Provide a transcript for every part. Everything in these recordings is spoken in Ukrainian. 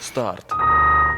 Старт.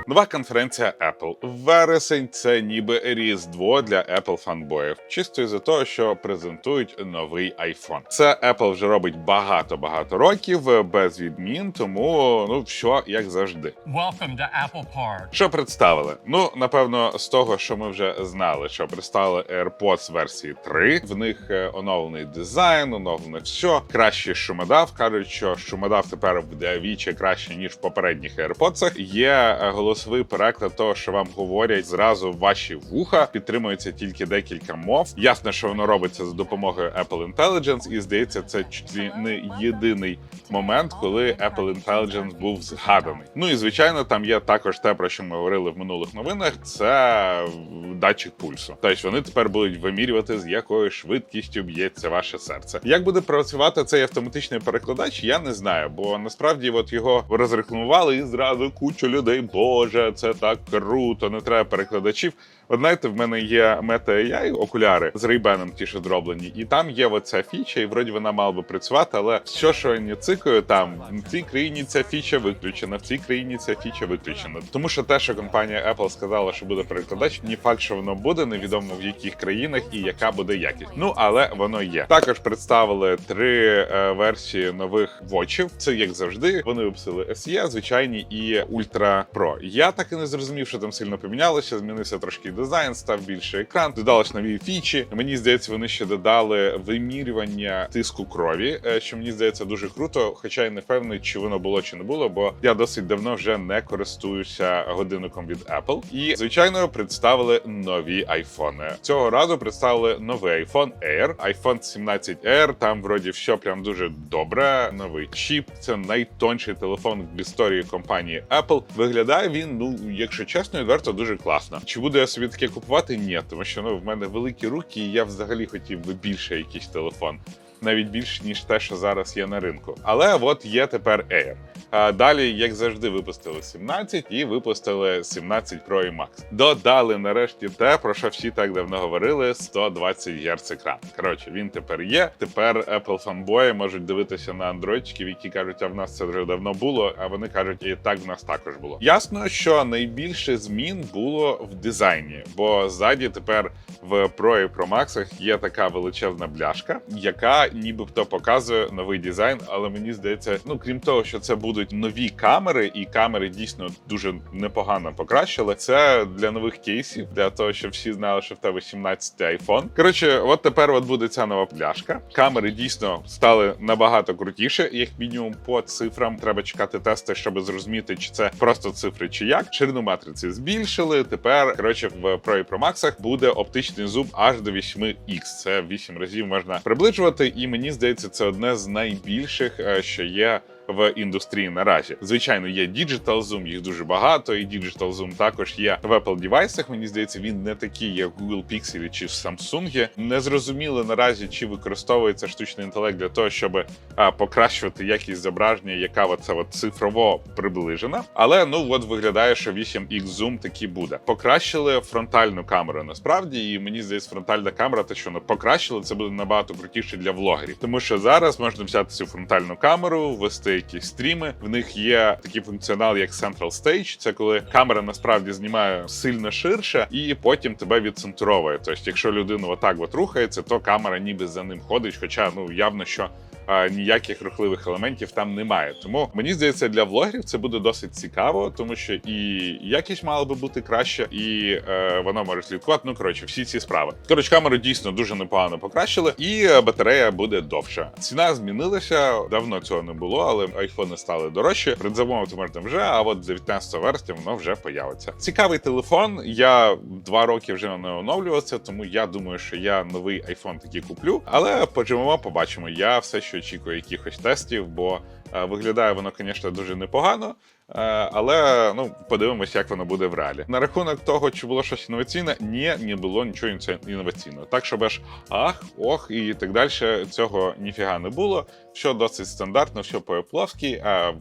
Нова конференція Apple. Вересень це ніби різдво для Apple фанбоїв. Чисто із-за того, що презентують новий iPhone. Це Apple вже робить багато-багато років е, без відмін, тому ну що як завжди. Welcome to Apple Park. Що представили? Ну напевно, з того, що ми вже знали, що представили AirPods версії 3. В них е, оновлений дизайн, оновлене все. Кращий шумодав. кажуть, що шумодав тепер буде віче краще ніж в попередніх AirPods. Є е, голосовий переклад того, що вам говорять зразу ваші вуха. Підтримується тільки декілька мов. Ясно, що воно робиться за допомогою Apple Intelligence, і здається, це чуть не єдиний момент, коли Apple Intelligence був згаданий. Ну і звичайно, там є також те, про що ми говорили в минулих новинах. Це датчик пульсу. Тобто вони тепер будуть вимірювати, з якою швидкістю б'ється ваше серце. Як буде працювати цей автоматичний перекладач, я не знаю, бо насправді от його розрекламували і зразу кучу людей. Боже, це так круто, не треба перекладачів. От знаєте, в мене є Meta AI окуляри з Ray-Ban ті, що зроблені, і там є оця фіча, і вроді вона мала би працювати, але все, що я не цикаю, там в цій країні ця фіча виключена, в цій країні ця фіча виключена. Тому що те, що компанія Apple сказала, що буде перекладач, ні факт, що воно буде, невідомо в яких країнах і яка буде якість. Ну але воно є. Також представили три е, версії нових вочів. Це як завжди. Вони випустили SE, звичайні і Ultra Pro. Я так і не зрозумів, що там сильно помінялося. Змінився трошки дизайн, став більше екран, додалось нові фічі. Мені здається, вони ще додали вимірювання тиску крові, е, що мені здається дуже круто. Хоча я не впевнений, чи воно було чи не було, бо я досить давно вже не користуюся годинником від Apple. І звичайно представили нові айфони. Цього разу представили новий iPhone Air, iPhone 17 Air. Там вроді все прям дуже добре. Новий чіп. Це найтонший телефон в історії компанії Apple. Виглядає він, ну якщо чесно, відверто дуже класно. Чи буду я собі таке купувати? Ні, тому що ну в мене великі руки, і я взагалі хотів би більше якийсь телефон. Навіть більше ніж те, що зараз є на ринку. Але от є тепер Air. А далі, як завжди, випустили 17 і випустили 17 Pro і Max. Додали нарешті те, про що всі так давно говорили: 120 Гц екран. Коротше, він тепер є. Тепер Apple фанбої можуть дивитися на андроїдчиків, які кажуть, а в нас це вже давно було. А вони кажуть, і так в нас також було. Ясно, що найбільше змін було в дизайні, бо ззаді тепер в Pro і Pro Max є така величезна бляшка, яка нібито показує новий дизайн. Але мені здається, ну крім того, що це будуть нові камери, і камери дійсно дуже непогано покращили. Це для нових кейсів, для того, щоб всі знали, що в тебе 17 iPhone. Коротше, от тепер от буде ця нова пляшка. Камери дійсно стали набагато крутіше, як мінімум по цифрам. Треба чекати тести, щоб зрозуміти, чи це просто цифри, чи як. Ширину матриці збільшили. Тепер коротше в Pro і Pro Max буде оптичний зум аж до 8X. Це 8 разів можна приближувати, і мені здається, це одне з найбільших, е, що є. В індустрії наразі звичайно є Digital Zoom, їх дуже багато, і Digital Zoom також є в Apple девайсах. Мені здається, він не такий, як Google Pixel чи в Samsung. Не зрозуміло наразі, чи використовується штучний інтелект для того, щоб а, покращувати якість зображення, яка оце от цифрово приближена. Але ну от виглядає, що 8X Zoom таки буде. Покращили фронтальну камеру насправді, і мені здається, фронтальна камера, те, що покращили, це буде набагато крутіше для влогерів, тому що зараз можна взяти цю фронтальну камеру, вести якісь стріми. В них є такий функціонал, як Central Stage. Це коли камера насправді знімає сильно ширше, і потім тебе відцентровує. Тобто, якщо людина отак от рухається, то камера ніби за ним ходить. Хоча ну явно що. А, Ніяких рухливих елементів там немає. Тому мені здається, для влогерів це буде досить цікаво, тому що і якість мала би бути краще, і е, воно може слідкувати. Ну коротше, всі ці справи. Коротше, камеру дійсно дуже непогано покращили, і е, батарея буде довша. Ціна змінилася, давно цього не було, але айфони стали дорожче. Предзамовити можна вже, а от 19 вересня воно вже появиться. Цікавий телефон. Я два роки вже не оновлювався, тому я думаю, що я новий айфон таки куплю. Але поживемо, побачимо. Я все ще очікую якихось тестів, бо е, виглядає воно, звісно, дуже непогано. Е, Але ну подивимось, як воно буде в реалі. На рахунок того, чи було щось інноваційне, ні, не було нічого інноваційного. Так, щоб аж ах, ох і так далі. Цього ніфіга не було. Що досить стандартно, що по Apple, а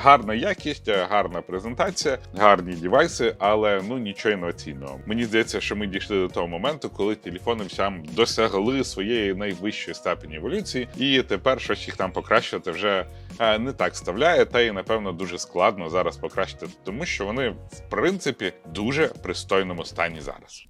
гарна якість, гарна презентація, гарні девайси, але ну нічого інноваційного. Мені здається, що ми дійшли до того моменту, коли телефони всям досягли своєї найвищої степені еволюції, і тепер щось їх там покращувати вже е, не так вставляє, та і напевно дуже складно зараз покращити, тому що вони в принципі дуже пристойному стані зараз.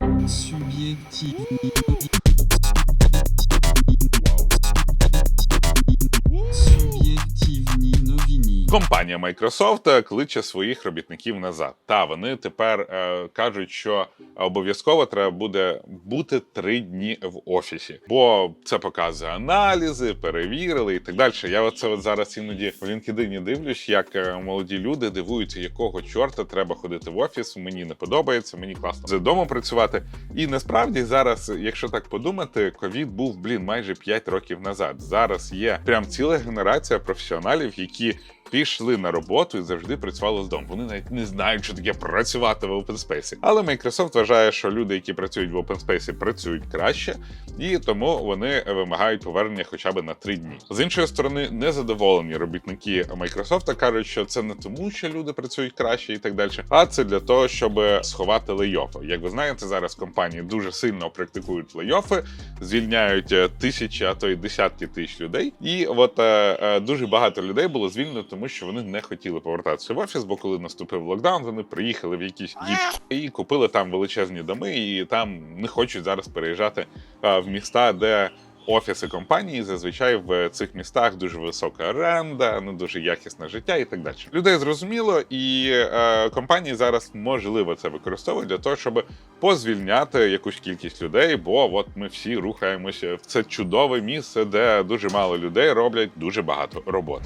Компанія Microsoft кличе своїх робітників назад. Та вони тепер е, кажуть, що обов'язково треба буде бути три дні в офісі, бо це показує аналізи, перевірили і так далі. Я оце от зараз іноді в LinkedIn дивлюсь, як е, молоді люди дивуються, якого чорта треба ходити в офіс. Мені не подобається, мені класно з дому працювати. І насправді зараз, якщо так подумати, ковід був блін майже 5 років назад. Зараз є прям ціла генерація професіоналів, які пішли на роботу і завжди працювали з дому. Вони навіть не знають, що таке працювати в open space. Але Microsoft вважає, що люди, які працюють в open space, працюють краще, і тому вони вимагають повернення хоча б на три дні. З іншої сторони, незадоволені робітники Microsoft кажуть, що це не тому, що люди працюють краще і так далі, а це для того, щоб сховати лейофи. Як ви знаєте, зараз компанії дуже сильно практикують лейофи, звільняють е, тисячі, а то й десятки тисяч людей. І от е, е, дуже багато людей було звільнено, тому що вони не хотіли повертатися в офіс, бо коли наступив локдаун, вони приїхали в якісь їб- і купили там величезні доми, і там не хочуть зараз переїжджати в міста, де. Офіси компанії зазвичай в цих містах дуже висока оренда, не дуже якісне життя і так далі. Людей зрозуміло, і е, компанії зараз можливо це використовують для того, щоб позвільняти якусь кількість людей, бо от ми всі рухаємося в це чудове місце, де дуже мало людей роблять дуже багато роботи.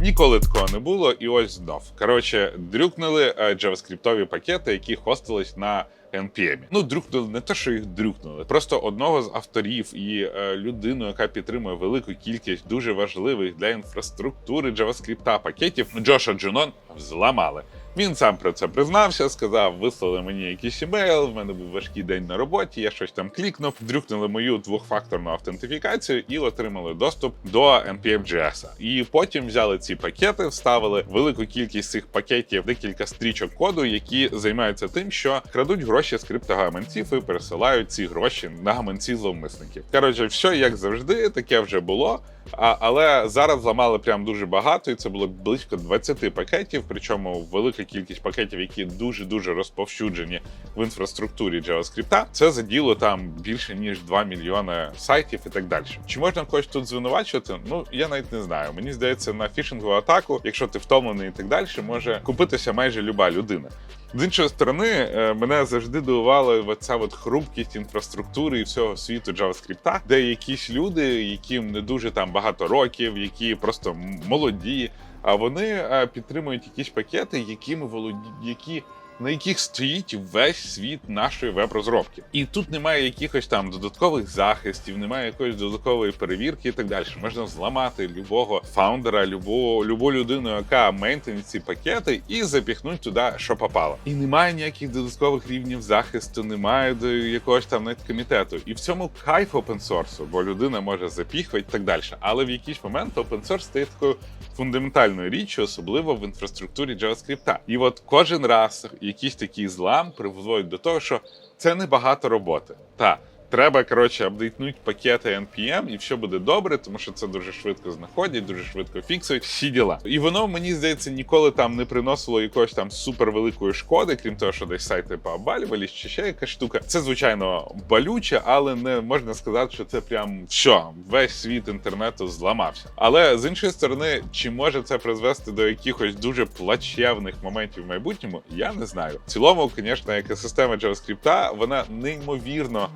Ніколи такого не було, і ось знов. Коротше, дрюкнули е, джаваскриптові пакети, які хостились на NPM. Ну, дрюкнули не те, що їх дрюкнули, просто одного з авторів і е, людину, яка підтримує велику кількість дуже важливих для інфраструктури JavaScript пакетів, Джоша Джунон зламали. Він сам про це признався, сказав: вислали мені якийсь імейл. В мене був важкий день на роботі. Я щось там клікнув, дрюкнули мою двохфакторну автентифікацію і отримали доступ до npm.js. І потім взяли ці пакети, вставили велику кількість цих пакетів, декілька стрічок коду, які займаються тим, що крадуть гроші з криптогаманців і пересилають ці гроші на гаманці зловмисників. Коротше, все як завжди, таке вже було. А, але зараз зламали прям дуже багато, і це було близько 20 пакетів. Причому велика кількість пакетів, які дуже дуже розповсюджені в інфраструктурі JavaScript, Це заділо там більше ніж 2 мільйони сайтів і так далі. Чи можна когось тут звинувачувати? Ну я навіть не знаю. Мені здається, на фішингову атаку, якщо ти втомлений і так далі, може купитися майже люба людина. З іншої сторони, е, мене завжди дивувала оця от хрупкість інфраструктури і всього світу JavaScript, де якісь люди, яким не дуже там багато років, які просто молоді, а вони е, підтримують якісь пакети, якими володі... які на яких стоїть весь світ нашої веб-розробки. І тут немає якихось там додаткових захистів, немає якоїсь додаткової перевірки і так далі. Можна зламати любого фаундера, любого, любу людину, яка мейнтенить ці пакети, і запіхнуть туди, що попало. І немає ніяких додаткових рівнів захисту, немає до якогось там навіть комітету. І в цьому кайф опенсорсу, бо людина може запіхувати і так далі. Але в якийсь момент опенсорс стає такою фундаментальною річчю, особливо в інфраструктурі JavaScript. І от кожен раз якийсь такий злам приводить до того, що це небагато роботи. Та треба коротше апдейтнути пакети NPM, і все буде добре, тому що це дуже швидко знаходять, дуже швидко фіксують всі діла. І воно мені здається ніколи там не приносило якоїсь там супервеликої шкоди, крім того, що десь сайти пообвалювались, чи ще якась штука. Це звичайно болюче, але не можна сказати, що це прям що весь світ інтернету зламався. Але з іншої сторони, чи може це призвести до якихось дуже плачевних моментів в майбутньому? Я не знаю. В цілому, звісно, екосистема JavaScript, вона неймовірно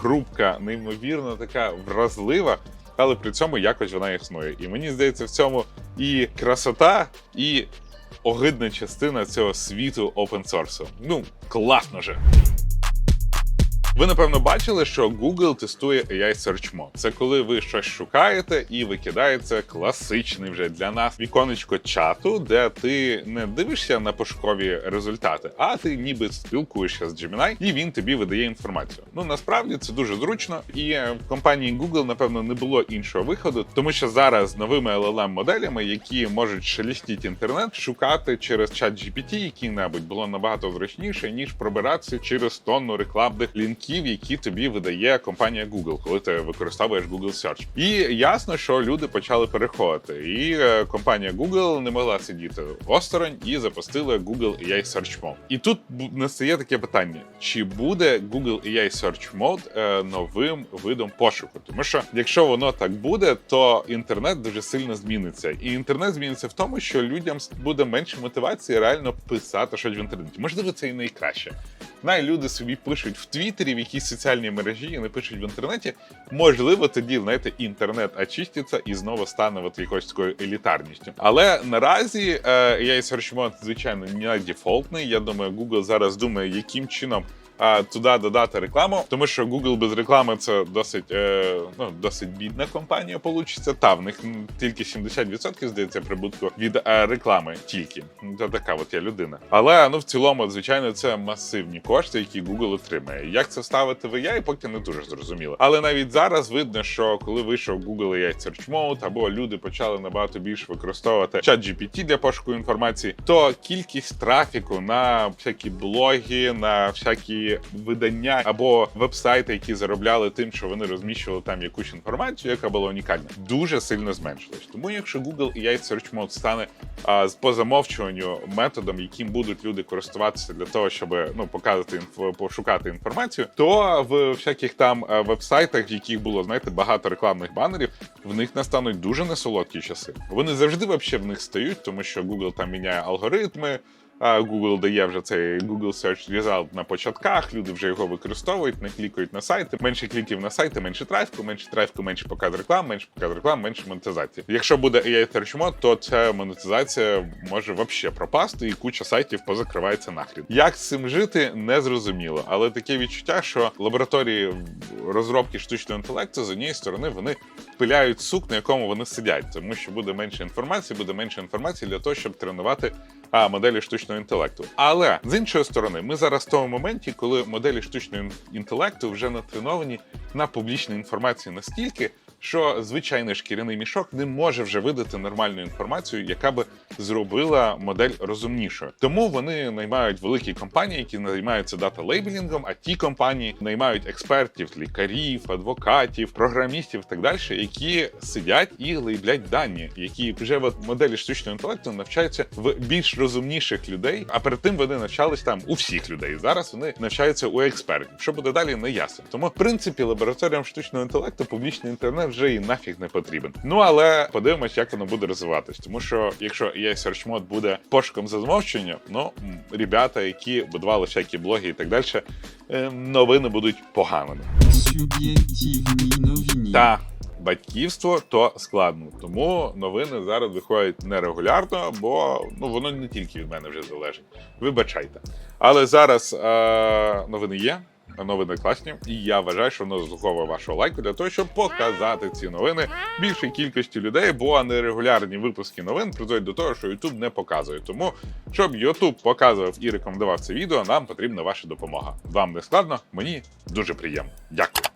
хрупка, неймовірно така вразлива. Але при цьому якось вона існує. І мені здається, в цьому і красота, і огидна частина цього світу опенсорсу. Ну, класно же. Ви напевно бачили, що Google тестує AI Search Mode. Це коли ви щось шукаєте і викидається класичний вже для нас віконечко чату, де ти не дивишся на пошукові результати, а ти ніби спілкуєшся з Gemini, і він тобі видає інформацію. Ну насправді це дуже зручно, і е, в компанії Google, напевно, не було іншого виходу, тому що зараз новими LLM моделями, які можуть шелістіти інтернет, шукати через чат GPT який-небудь було набагато зручніше ніж пробиратися через тонну рекламних лінків. Платежів, які тобі видає компанія Google, коли ти використовуєш Google Search. І ясно, що люди почали переходити. І е, компанія Google не могла сидіти осторонь і запустила Google AI Search Mode. І тут настає таке питання: чи буде Google AI Search Mode е, новим видом пошуку? Тому що якщо воно так буде, то інтернет дуже сильно зміниться. І інтернет зміниться в тому, що людям буде менше мотивації реально писати щось в інтернеті. Можливо, це і найкраще. Най люди собі пишуть в Твіттері, в якійсь соціальній мережі не пишуть в інтернеті. Можливо, тоді знаєте, інтернет очиститься і знову стане от якоюсь такою елітарністю. Але наразі е, я і звичайно, не дефолтний. Я думаю, Google зараз думає, яким чином. А туди додати рекламу, тому що Google без реклами це досить е, ну досить бідна компанія. Получиться. Та в них тільки 70% здається прибутку від е, реклами. Тільки Ну, це така от я людина. Але ну в цілому, звичайно, це масивні кошти, які Google отримає. Як це вставити в AI, поки не дуже зрозуміло. Але навіть зараз видно, що коли вийшов Google AI Search Mode, або люди почали набагато більше використовувати ChatGPT для пошуку інформації, то кількість трафіку на всякі блоги, на всякі видання або вебсайти, які заробляли тим, що вони розміщували там якусь інформацію, яка була унікальна, дуже сильно зменшилась. Тому якщо Google AI Search Mode стане а, з по замовчуванню методом, яким будуть люди користуватися для того, щоб ну показати інфо, пошукати інформацію, то в всяких там е, вебсайтах, в яких було знаєте багато рекламних банерів, в них настануть дуже несолодкі часи. Вони завжди вообще в них стають, тому що Google там міняє алгоритми. Google дає вже цей Google Search Result на початках. Люди вже його використовують, не клікають на сайти. Менше кліків на сайти, менше трафіку, менше трафіку, менше показ реклам, менше показ реклам, менше монетизації. Якщо буде AI Search Mode, то ця монетизація може вообще пропасти, і куча сайтів позакривається нахрін. Як з цим жити, не зрозуміло. Але таке відчуття, що лабораторії розробки штучного інтелекту з однієї сторони вони пиляють сук, на якому вони сидять, тому що буде менше інформації, буде менше інформації для того, щоб тренувати а, моделі штучного інтелекту. Але з іншої сторони, ми зараз в тому моменті, коли моделі штучного інтелекту вже натреновані на публічній інформації настільки, що звичайний шкіряний мішок не може вже видати нормальну інформацію, яка би зробила модель розумнішою. Тому вони наймають великі компанії, які займаються дата лейбелінгом, а ті компанії наймають експертів, лікарів, адвокатів, програмістів і так далі, які сидять і лейблять дані, які вже от моделі штучного інтелекту навчаються в більш розумніших людей. А перед тим вони навчались там у всіх людей. Зараз вони навчаються у експертів. Що буде далі, не ясно. Тому, в принципі, лабораторіям штучного інтелекту публічний інтернет вже і нафіг не потрібен. Ну але подивимось, як воно буде розвиватись. Тому що якщо AI Search Mode буде пошуком за замовчення, ну ребята, які будували всякі блоги і так далі, е, новини будуть поганими. Суб'єктивні новини. Та батьківство то складно. Тому новини зараз виходять нерегулярно, бо ну воно не тільки від мене вже залежить. Вибачайте. Але зараз е, новини є. Новини класні, і я вважаю, що воно заслуговує вашого лайку для того, щоб показати ці новини більшій кількості людей, бо нерегулярні випуски новин призводять до того, що YouTube не показує. Тому, щоб YouTube показував і рекомендував це відео, нам потрібна ваша допомога. Вам не складно, мені дуже приємно. Дякую.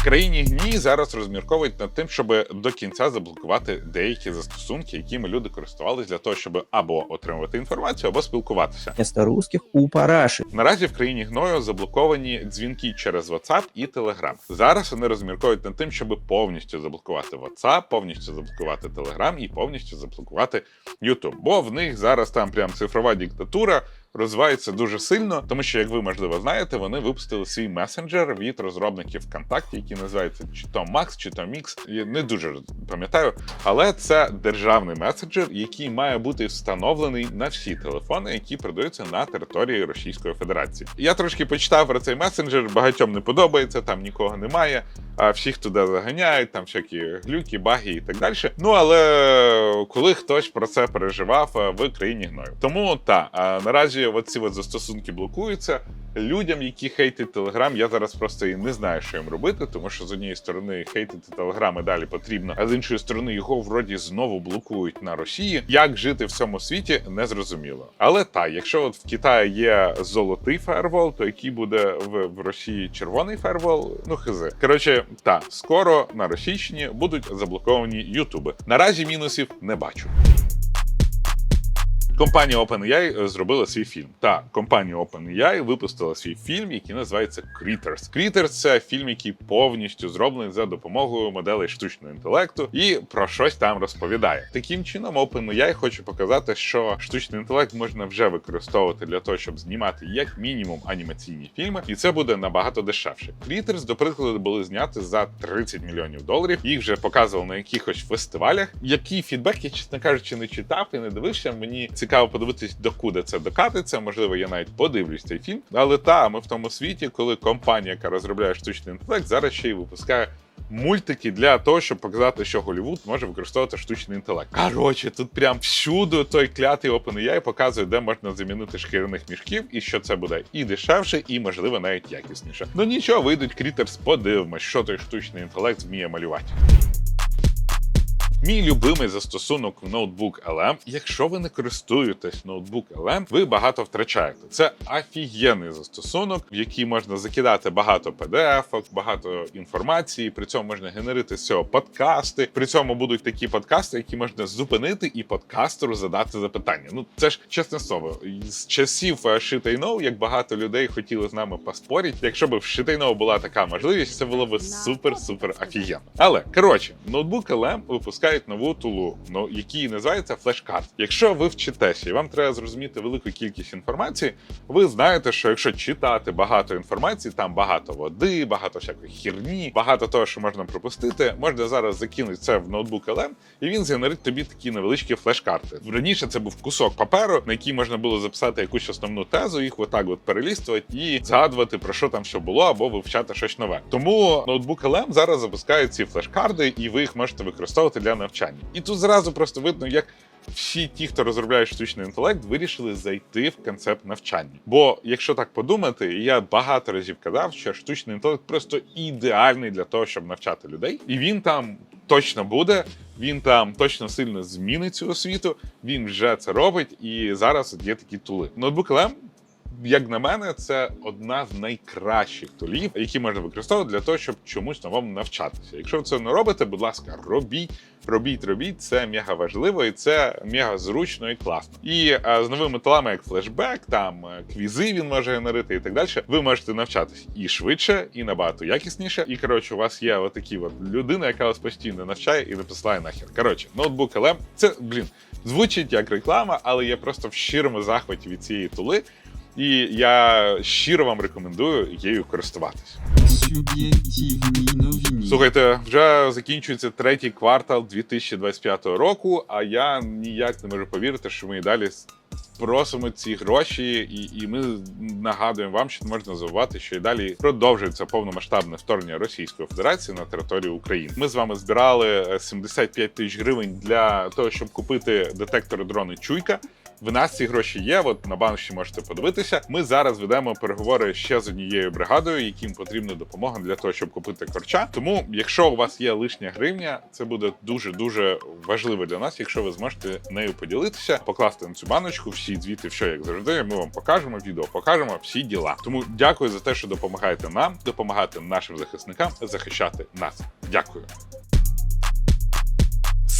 В країні гні зараз розмірковують над тим, щоб до кінця заблокувати деякі застосунки, якими люди користувалися для того, щоб або отримувати інформацію, або спілкуватися. вместо русских у параши. Наразі в країні гною заблоковані дзвінки через WhatsApp і Telegram. Зараз вони розмірковують над тим, щоб повністю заблокувати WhatsApp, повністю заблокувати Telegram і повністю заблокувати YouTube. Бо в них зараз там прям цифрова диктатура. Розвивається дуже сильно, тому що, як ви можливо знаєте, вони випустили свій месенджер від розробників ВКонтакті, який називається чи то Max, чи то Mix. Я не дуже пам'ятаю, але це державний месенджер, який має бути встановлений на всі телефони, які продаються на території Російської Федерації. Я трошки почитав про цей месенджер, багатьом не подобається, там нікого немає. А всіх туди заганяють, там всякі глюки, баги і так далі. Ну але коли хтось про це переживав е, в країні гною. Тому та а наразі оці от застосунки блокуються. Людям, які хейтять Телеграм, я зараз просто і не знаю, що їм робити, тому що з однієї сторони хейтити Телеграм і далі потрібно, а з іншої сторони його вроді знову блокують на Росії. Як жити в цьому світі, не зрозуміло. Але та, якщо от в Китаї є золотий фаервол, то який буде в, в Росії червоний фаервол, ну хизи. Коротше, та скоро на Російщині будуть заблоковані Ютуби. Наразі мінусів не бачу. Компанія OpenAI зробила свій фільм. Та компанія OpenAI випустила свій фільм, який називається Critters. Critters – це фільм, який повністю зроблений за допомогою моделей штучного інтелекту і про щось там розповідає. Таким чином, OpenAI хоче показати, що штучний інтелект можна вже використовувати для того, щоб знімати як мінімум анімаційні фільми, і це буде набагато дешевше. Critters, до прикладу, були зняти за 30 мільйонів доларів. Їх вже показували на якихось фестивалях. Який фідбек, я чесно кажучи, не читав і не дивився. Мені цікаво подивитись, докуди це докатиться. Можливо, я навіть подивлюсь цей фільм. Але та ми в тому світі, коли компанія, яка розробляє штучний інтелект, зараз ще й випускає. Мультики для того, щоб показати, що Голлівуд може використовувати штучний інтелект. Коротше, тут прям всюди той клятий OpenAI показує, де можна замінити шкіряних мішків, і що це буде і дешевше, і можливо навіть якісніше. Ну нічого, вийдуть Крітерс, подивимось, що той штучний інтелект вміє малювати. Мій любимий застосунок в ноутбук LM. Якщо ви не користуєтесь ноутбук LM, ви багато втрачаєте. Це офігенний застосунок, в який можна закидати багато PDF, багато інформації. При цьому можна генерити з цього подкасти. При цьому будуть такі подкасти, які можна зупинити і подкастеру задати запитання. Ну це ж чесне слово. З часів е, I Know, як багато людей хотіли з нами поспорити. Якщо б в I була така можливість, це було б супер-супер офігенно. Але коротше, ноутбук LM випускають нову тулу, ну який називається флешкарт. Якщо ви вчитеся і вам треба зрозуміти велику кількість інформації, ви знаєте, що якщо читати багато інформації, там багато води, багато всякої хірні, багато того, що можна пропустити, можна зараз закинути це в ноутбук LM, і він згенерить тобі такі невеличкі флеш-карти. Раніше це був кусок паперу, на який можна було записати якусь основну тезу, їх отак от перелістувати і згадувати про що там що було, або вивчати щось нове. Тому ноутбук LM зараз запускає ці флеш-карти, і ви їх можете використовувати для навчання. І тут зразу просто видно, як. Всі ті, хто розробляє штучний інтелект, вирішили зайти в концепт навчання. Бо, якщо так подумати, я багато разів казав, що штучний інтелект просто ідеальний для того, щоб навчати людей, і він там точно буде. Він там точно сильно змінить цю освіту. Він вже це робить, і зараз є такі тули. Ноутбук LM як на мене, це одна з найкращих тулів, які можна використовувати для того, щоб чомусь новому навчатися. Якщо ви це не робите, будь ласка, робіть, робіть, робіть. Це мега важливо і це мега зручно і класно. І е, з новими тулами, як флешбек, там е, квізи він може генерити і так далі. Ви можете навчатись і швидше, і набагато якісніше. І коротше, у вас є отакі от людина, яка вас постійно навчає і не посилає нахер. Коротше, ноутбук LM – це блін. Звучить як реклама, але я просто в щирому захваті від цієї тули. І я щиро вам рекомендую її користуватись. Слухайте, вже закінчується третій квартал 2025 року, а я ніяк не можу повірити, що ми і далі просимо ці гроші, і, і ми нагадуємо вам, що не можна забувати, що і далі продовжується повномасштабне вторгнення Російської Федерації на територію України. Ми з вами збирали е, 75 тисяч гривень для того, щоб купити детектори дрони Чуйка. В нас ці гроші є. От на банші можете подивитися. Ми зараз ведемо переговори ще з однією бригадою, яким потрібна допомога для того, щоб купити корча. Тому, якщо у вас є лишня гривня, це буде дуже дуже важливо для нас, якщо ви зможете нею поділитися, покласти на цю баночку всі звіти, все як завжди. Ми вам покажемо відео, покажемо всі діла. Тому дякую за те, що допомагаєте нам, допомагати нашим захисникам захищати нас. Дякую.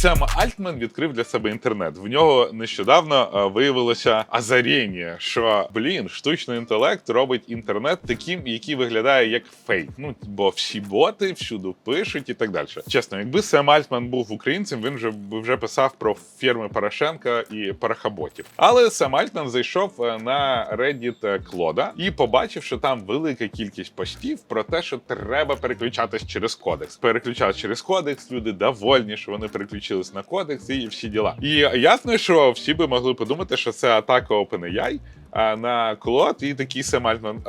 Сем Альтман відкрив для себе інтернет. В нього нещодавно е, виявилося азаріння, що блін, штучний інтелект робить інтернет таким, який виглядає як фейк. Ну бо всі боти всюди пишуть і так далі. Чесно, якби Сем Альтман був українцем, він вже вже писав про фірми Порошенка і парахаботів. Але Сем Альтман зайшов е, на Reddit Клода і побачив, що там велика кількість постів про те, що треба переключатись через кодекс. Переключати через кодекс. Люди довольні, що вони переключились на кодекс і всі діла. І ясно, що всі би могли подумати, що це атака OpenAI, на Клод і такий Сем Альтман.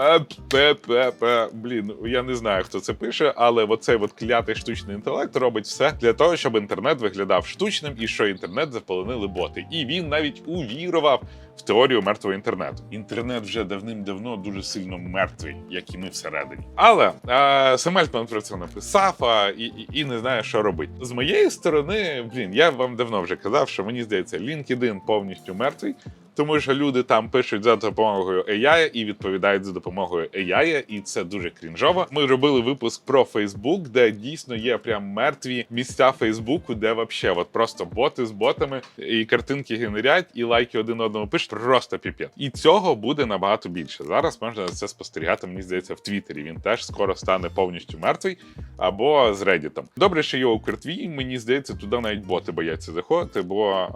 Блін, я не знаю, хто це пише, але оцей от клятий штучний інтелект робить все для того, щоб інтернет виглядав штучним і що інтернет заполонили боти. І він навіть увірував в теорію мертвого інтернету. Інтернет вже давним-давно дуже сильно мертвий, як і ми всередині. Але е, Сем Альтман про це написав а, і, і, і не знає, що робити. З моєї сторони, блін, я вам давно вже казав, що мені здається, LinkedIn повністю мертвий. тому що люди там пишуть за допомогою AI і відповідають за допомогою AI, і це дуже крінжово. Ми робили випуск про Facebook, де дійсно є прям мертві місця Фейсбуку, де вообще от просто боти з ботами і картинки генерять, і лайки один одному пишуть. Просто піп'ят. І цього буде набагато більше. Зараз можна це спостерігати. Мені здається, в Твіттері. Він теж скоро стане повністю мертвий або з Reddit. Добре, що є у Кертві. Мені здається, туди навіть боти бояться заходити, бо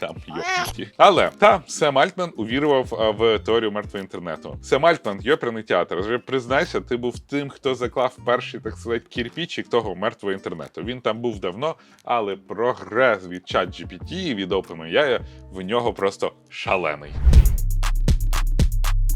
там є. Але та Сем Альтман увірував в теорію мертвого інтернету. Сем Альтман, йоперний театр. Вже признайся, ти був тим, хто заклав перший, так сказати, кірпічик того мертвого інтернету. Він там був давно, але прогрес від ChatGPT і від OpenAI в нього просто шалений.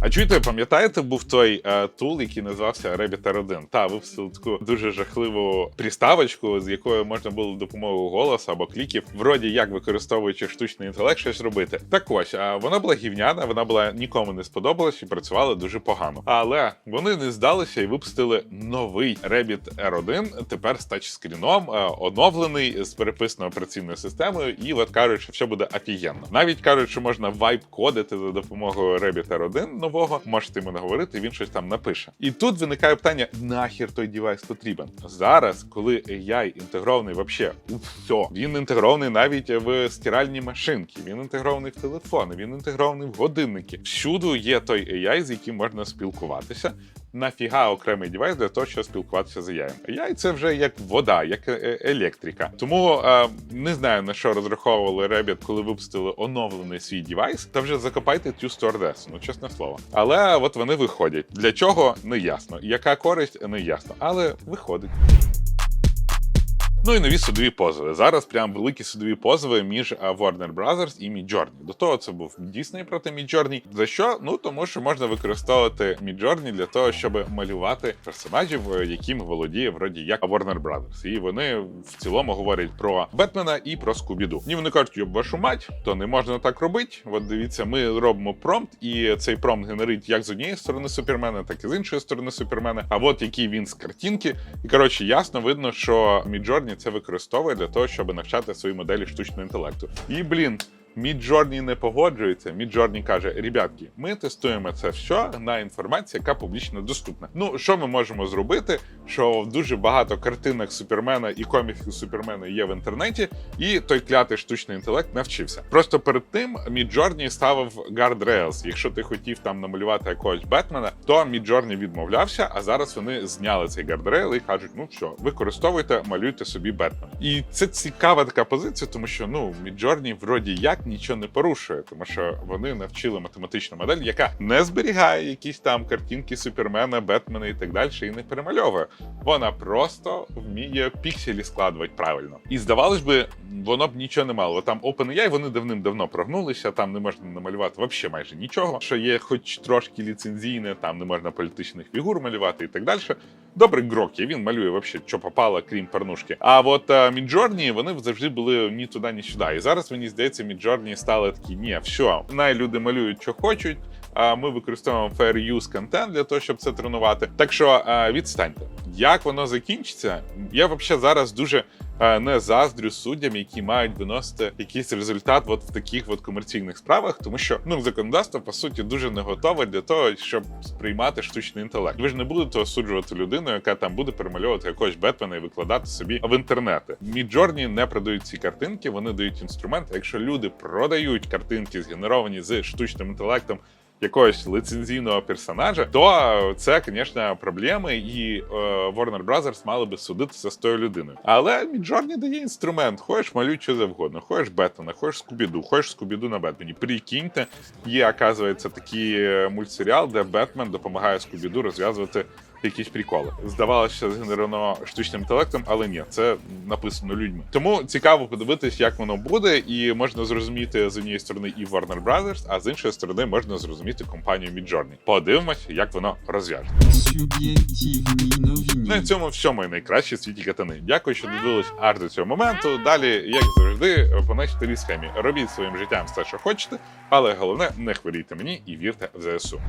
А чуєте, пам'ятаєте, був той е, тул, який називався Rabbit R1? Та випустили таку дуже жахливу приставочку, з якою можна було допомогою голосу або кліків, вроді як використовуючи штучний інтелект, щось робити. Так ось, а вона була гівняна, вона була нікому не сподобалась і працювала дуже погано. Але вони не здалися і випустили новий Rabbit R1, тепер з тачскріном, е, оновлений з переписаною операційною системою, і от кажуть, що все буде офігенно. Навіть кажуть, що можна вайп кодити за допомогою Rabbit R1 нового. Можете йому наговорити, він щось там напише. І тут виникає питання: нахер той девайс потрібен зараз, коли AI інтегрований вообще у все. Він інтегрований навіть в стиральні машинки, він інтегрований в телефони, він інтегрований в годинники. Всюду є той AI, з яким можна спілкуватися. Нафіга окремий девайс для того, щоб спілкуватися з AI. AI — це вже як вода, як е- електрика. Тому е, не знаю на що розраховували Rabbit, коли випустили оновлений свій девайс. Та вже закопайте цю стюардесу, ну чесне слово. Але от вони виходять. Для чого не ясно. Яка користь не ясно, але виходить. Ну і нові судові позови. Зараз прям великі судові позови між Warner Brothers і Midjourney. До того це був Disney проти Midjourney. За що? Ну тому що можна використовувати Midjourney для того, щоб малювати персонажів, е, яким володіє вроді як Warner Brothers. І вони в цілому говорять про Бетмена і про Скубіду. І вони кажуть, йоб вашу мать, то не можна так робити. От дивіться, ми робимо промпт, і цей промпт генерить як з однієї сторони Супермена, так і з іншої сторони Супермена. А от який він з картинки. І коротше, ясно видно, що Midjourney це використовує для того, щоб навчати свої моделі штучного інтелекту. І блін. Midjourney не погоджується. Midjourney каже: ребятки, ми тестуємо це все на інформації, яка публічно доступна. Ну що ми можемо зробити? Що дуже багато картинок Супермена і коміксів Супермена є в інтернеті, і той клятий штучний інтелект навчився. Просто перед тим Midjourney ставив guardrails. Якщо ти хотів там намалювати якогось Бетмена, то Midjourney відмовлявся. А зараз вони зняли цей гардрейл і кажуть: ну що, використовуйте, малюйте собі Бетмена. І це цікава така позиція, тому що ну Midjourney вроді як нічого не порушує, тому що вони навчили математичну модель, яка не зберігає якісь там картинки Супермена, Бетмена і так далі, і не перемальовує. Вона просто вміє пікселі складувати правильно. І здавалось би, воно б нічого не мало. Там OpenAI вони давним-давно прогнулися, там не можна намалювати взагалі майже нічого. Що є, хоч трошки ліцензійне, там не можна політичних фігур малювати і так далі. Добрий грок є, він малює вообще, що попало, крім порнушки. А от Міджорні вони завжди були ні туди, ні сюди. І зараз мені здається, Міджорні стали такі, ні, все, най люди малюють, що хочуть. А ми використовуємо fair use контент для того, щоб це тренувати. Так що е, відстаньте. Як воно закінчиться? Я взагалі зараз дуже е, не заздрю суддям, які мають виносити якийсь результат от в таких от комерційних справах, тому що ну законодавство по суті дуже не готове для того, щоб сприймати штучний інтелект. Ви ж не будете осуджувати людину, яка там буде перемальовувати якогось Бетмена і викладати собі в інтернети. Midjourney не продають ці картинки, вони дають інструмент. Якщо люди продають картинки, згенеровані з штучним інтелектом якогось лицензійного персонажа, то це, звісно, проблеми, і е, Warner Brothers мали би судитися з тою людиною. Але Міджорні дає інструмент. Хочеш малюй що завгодно, хочеш Бетмена, хочеш Скубіду, хочеш Скубіду на Бетмені. Прикиньте, є, оказується, такий е, мультсеріал, де Бетмен допомагає Скубіду розв'язувати якісь приколи. Здавалося, що згенеровано штучним інтелектом, але ні, це написано людьми. Тому цікаво подивитись, як воно буде, і можна зрозуміти з однієї сторони і Warner Brothers, а з іншої сторони можна зрозуміти компанію Midjourney. Подивимось, як воно розв'яже. На цьому все мої найкращі в світі катани. Дякую, що додивились аж до цього моменту. Далі, як завжди, по нашій схемі. Робіть своїм життям все, що хочете, але головне не хворійте мені і вірте в ЗСУ.